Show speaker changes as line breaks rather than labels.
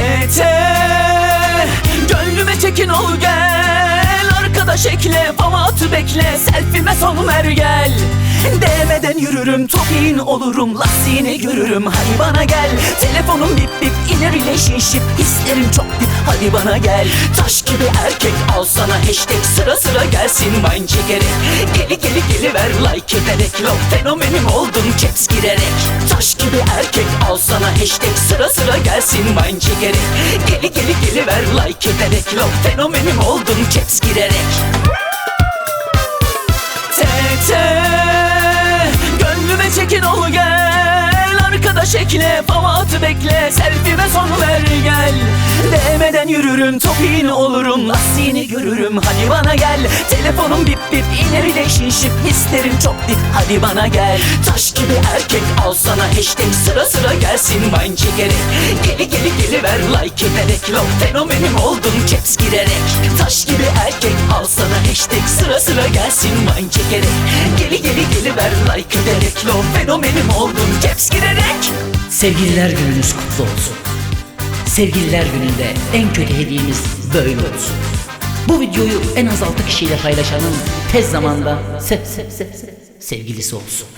yeter Gönlüme çekin ol gel. Arkadaş ekle baba bekle. Selfime son ver gel. Değmeden yürürüm topin olurum. Lastiğini görürüm hadi bana gel. Telefonum bip bip in a relationship Hislerim çok bana gel. Taş gibi erkek al sana hashtag. Sıra sıra gelsin wine çekerek Geli geli geli ver like ederek. Love fenomenim oldum caps girerek. Taş gibi erkek al sana hashtag. Sıra sıra gelsin wine çekerek Geli geli geli ver like ederek. Love fenomenim oldum caps girerek. Tete Gönlüme çekin ol gel. Arkadaş ekle Famatı bekle Yürürüm Topiğin olurum Lastiğini görürüm. Hadi bana gel Telefonum bip bip. Inner relationship Hislerim çok dip. Hadi bana gel Taş gibi erkek Al sana hashtag Sıra sıra gelsin Wine çekerek. Geli geli geli ver like ederek. Love fenomenim oldum Caps girerek. Taş gibi erkek Al sana hashtag Sıra sıra gelsin Wine çekerek. Geli geli geli ver like ederek. Love fenomenim oldum Caps girerek.
Sevgililer gününüz kutlu olsun. Sevgililer gününde en kötü hediyemiz böyle olsun. Bu videoyu en az 6 kişiyle paylaşanın tez zamanda se se se se sevgilisi olsun.